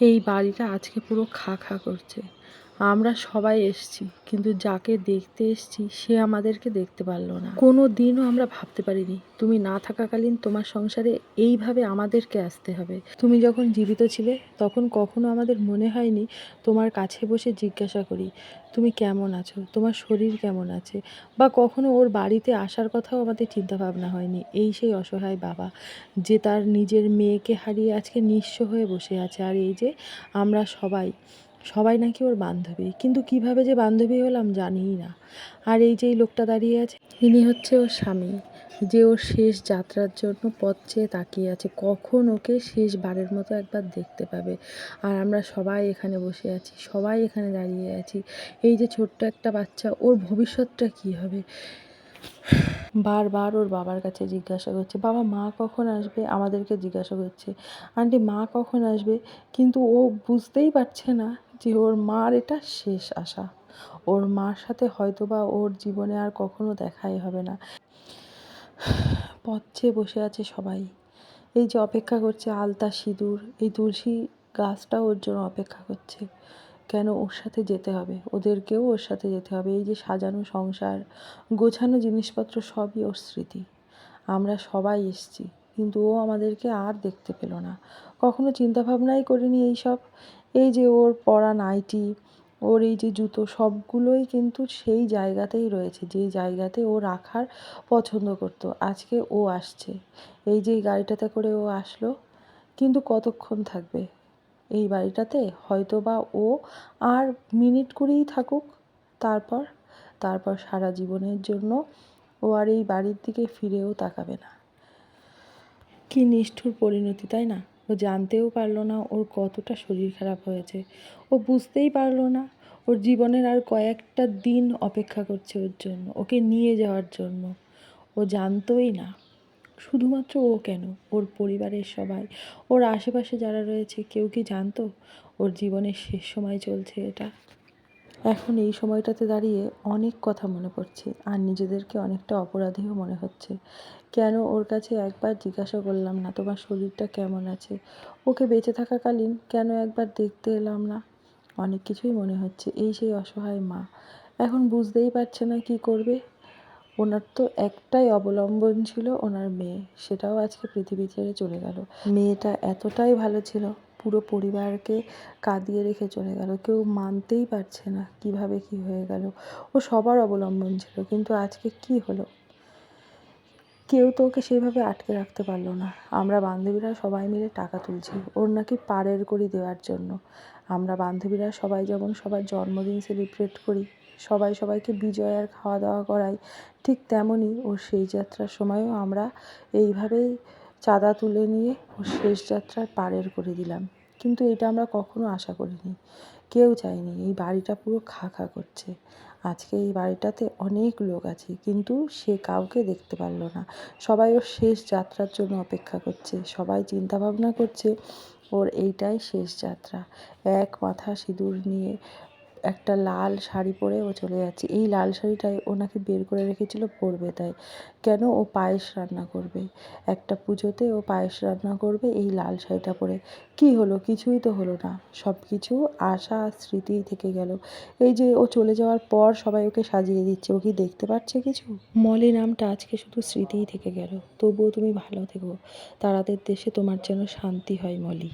এই বাড়িটা আজকে পুরো খা খা করছে। আমরা সবাই এসছি, কিন্তু যাকে দেখতে এসছি, সে আমাদেরকে দেখতে পারল না। কোনো দিনও আমরা ভাবতে পারিনি, তুমি না থাকাকালীন তোমার সংসারে এইভাবে আমাদেরকে আসতে হবে। তুমি যখন জীবিত ছিলে, তখন কখনো আমাদের মনে হয়নি তোমার কাছে বসে জিজ্ঞাসা করি, তুমি কেমন আছো? তোমার শরীর কেমন আছে? বা কখনো ওর বাড়িতে আসার কথাও আমাদের চিন্তাভাবনা হয়নি। এই সেই অসহায় বাবা, যে তার নিজের মেয়েকে হারিয়ে আজকে নিঃস্ব হয়ে বসে আছে। আর এই যে আমরা সবাই সবাই নাকি ওর বান্ধবী। কিন্তু কীভাবে যে বান্ধবী হলাম জানিই না। আর এই যে এই লোকটা দাঁড়িয়ে আছে, ইনি হচ্ছে ওর স্বামী। যে ওর শেষ যাত্রার জন্য পথ চেয়ে তাকিয়ে আছে, কখন ওকে শেষবারের মতো একবার দেখতে পাবে। আর আমরা সবাই এখানে বসে আছি, সবাই এখানে দাঁড়িয়ে আছি। এই যে ছোট্ট একটা বাচ্চা, ওর ভবিষ্যৎটা কী হবে? বারবার ওর বাবার কাছে জিজ্ঞাসা করছে, বাবা, মা কখন আসবে? আমাদেরকে জিজ্ঞাসা করছে, আন্টি, মা কখন আসবে? কিন্তু ও বুঝতেই পারছে না যে ওর মার এটা শেষ আশা। ওর মার সাথে হয়তো বা ওর জীবনে আর কখনো দেখাই হবে না। পথ বসে আছে সবাই। এই যে অপেক্ষা করছে আলতা সিঁদুর, এই তুলসী গাছটা ওর জন্য অপেক্ষা করছে। কেন ওর সাথে যেতে হবে? ওদেরকেও ওর সাথে যেতে হবে। এই যে সাজানো সংসার, গোছানো জিনিসপত্র সবই ওর স্মৃতি। আমরা সবাই এসছি। কিন্তু ও আমাদেরকে আর দেখতে পেল না। কখনো চিন্তাভাবনাই করিনি এই সব এই যে ওর পরা নাইটি, ওর এই যে জুতো, সবগুলোই কিন্তু সেই জায়গাতেই রয়েছে যেই জায়গাতে ও রাখার পছন্দ করতো। আজকে ও আসছে। এই যে গাড়িটাতে করে ও আসলো, কিন্তু কতক্ষণ থাকবে? এই বাড়িটাতে হয়তো বা ও আর মিনিট করেই থাকুক, তারপর তারপর সারা জীবনের জন্য ও আর এই বাড়ির দিকে ফিরেও তাকাবে না। কি নিষ্ঠুর পরিণতি, তাই না? ও জানতেও পারল না ওর কতটা শরীর খারাপ হয়েছে। ও বুঝতেই পারল না ওর জীবনের আর কয়েকটা দিন অপেক্ষা করছে ওর জন্য, ওকে নিয়ে যাওয়ার জন্য। ও জানতোই না শুধুমাত্র ও কেন, ওর পরিবারের সবাই, ওর আশেপাশে যারা রয়েছে, কেউ কি জানতো ওর জীবনের শেষ সময় চলছে এটা? এখন এই সময়টাতে দাঁড়িয়ে অনেক কথা মনে পড়ছে আর নিজেদেরকে অনেকটা অপরাধীও মনে হচ্ছে। কেন ওর কাছে একবার জিজ্ঞাসা করলাম না, তোমার শরীরটা কেমন আছে? ওকে বেঁচে থাকাকালীন কেন একবার দেখতে এলাম না? অনেক কিছুই মনে হচ্ছে, এই সেই অসহায় মা। এখন বুঝতেই পারছে না কি করবে। ওনার তো একটাই অবলম্বন ছিল ওনার মেয়ে, সেটাও আজকে পৃথিবী ছেড়ে চলে গেল। মেয়েটা এতটাই ভালো ছিল পুরো পরিবারকে কাঁদিয়ে রেখে চলে গেল। কেউ মানতেই পারছে না কীভাবে কি হয়ে গেল। ও সবার অবলম্বন ছিল, কিন্তু আজকে কি হলো? কেউ তো ওকে সেভাবে আটকে রাখতে পারল না। আমরা বান্ধবীরা সবাই মিলে টাকা তুলছি, ওর নাকি পাড়ের করি দেওয়ার জন্য। আমরা বান্ধবীরা সবাই যেমন সবার জন্মদিন সেলিব্রেট করি, সবাই সবাইকে বিজয়ার খাওয়া দাওয়া করাই, ঠিক তেমনই ওর সেই যাত্রার সময়ও আমরা এইভাবেই চাঁদা তুলে নিয়ে ওর শেষ যাত্রার পারের করে দিলাম। কিন্তু এটা আমরা কখনো আশা করিনি। কেউ চাইনি। এই বাড়িটা পুরো খা খা করছে। আজকে এই বাড়িটাতে অনেক লোক আছে, কিন্তু সে কাউকে দেখতে পারল না। সবাই ওর শেষ যাত্রার জন্য অপেক্ষা করছে। সবাই চিন্তা ভাবনা করছে, ওর এইটাই শেষ যাত্রা। এক মাথা সিঁদুর নিয়ে একটা লাল শাড়ি পরে ও চলে যাচ্ছে। এই লাল শাড়িটাই ও নাকি বের করে রেখেছিল, পরবে তাই। কেন? ও পায়েস রান্না করবে। একটা পুজোতে ও পায়েস রান্না করবে এই লাল শাড়িটা পরে। কি হলো? কিছুই তো হলো না। সব কিছু আশা আর স্মৃতিই থেকে গেল। এই যে ও চলে যাওয়ার পর সবাই ওকে সাজিয়ে দিচ্ছে। ও কি দেখতে পাচ্ছে কিছু? মলি নামটা আজকে শুধু স্মৃতিই থেকে গেল। তবুও তুমি ভালো থেকো। তারাদের দেশে তোমার যেন শান্তি হয় মলি।